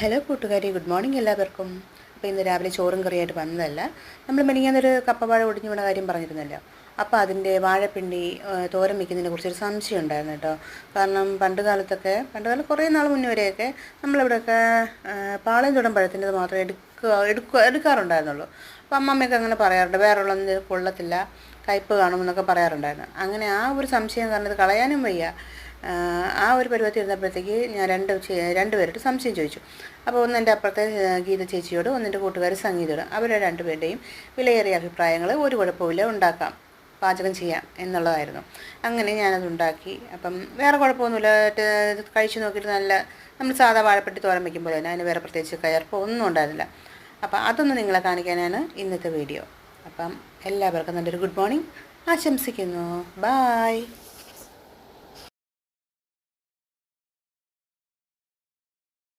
Hello കൂട്ടുകാരി. Good morning എല്ലാവർക്കും. അപ്പോൾ ഇന്ന് രാവിലെ ചോറും കറിയായിട്ട് വന്നതല്ല. നമ്മൾ മെനിങ്ങാന്നൊരു കപ്പവാഴ ഒടിഞ്ഞു വീണ കാര്യം പറഞ്ഞിരുന്നല്ലോ. അപ്പോൾ അതിന്റെ വാഴപ്പിണ്ടി തോരം തോരൻ വയ്ക്കുന്നതിനെ കുറിച്ചൊരു സംശയം ഉണ്ടായിരുന്നു കേട്ടോ. കാരണം പണ്ട് കാലത്തൊക്കെ പണ്ട് കാലം കുറേ നാൾ മുന്നേ വരെയൊക്കെ നമ്മളിവിടെയൊക്കെ പാളയം തുടം പഴത്തിന്റെ മാത്രമേ എടുക്കുക എടുക്കുക എടുക്കാറുണ്ടായിരുന്നുള്ളൂ. അപ്പോൾ അമ്മമ്മയൊക്കെ അങ്ങനെ പറയാറുണ്ട്. വേറെയുള്ളൊന്നും കൊള്ളത്തില്ല. കയ്പ്പ് കാണുമെന്നൊക്കെ പറയാറുണ്ടായിരുന്നു. അങ്ങനെ ആ ഒരു സംശയം കാരണം ഇത് കളയാനും വയ്യ. ആ, ഒരു പരുവത്തിൽ ഇരുന്നപ്പോഴത്തേക്ക് ഞാൻ രണ്ട് രണ്ടുപേരോട് സംശയം ചോദിച്ചു. അപ്പോൾ ഒന്ന് എന്റെ അപ്പുറത്തെ ഗീത ചേച്ചിയോട് ഒന്ന് എന്റെ കൂട്ടുകാർ സംഗീതയോട് അവരുടെ രണ്ടുപേരുടെയും വിലയേറിയ അഭിപ്രായങ്ങൾ ഒരു കുഴപ്പമില്ല ഉണ്ടാക്കാം പാചകം ചെയ്യാം എന്നുള്ളതായിരുന്നു. അങ്ങനെ ഞാനത് ഉണ്ടാക്കി. അപ്പം വേറെ കുഴപ്പമൊന്നുമില്ല കഴിച്ചു നോക്കിയിട്ട് നല്ല നമ്മൾ സാധാ വാഴപ്പെട്ടി തോരം വയ്ക്കുമ്പോൾ തന്നെ അതിന് വേറെ പ്രത്യേകിച്ച് കയർപ്പോ ഒന്നും ഉണ്ടായിരുന്നില്ല. അപ്പം അതൊന്ന് നിങ്ങളെ കാണിക്കാനാണ് ഇന്നത്തെ വീഡിയോ. അപ്പം എല്ലാവർക്കും നല്ലൊരു ഗുഡ് മോർണിംഗ്. ആശംസിക്കുന്നു. ബായ്.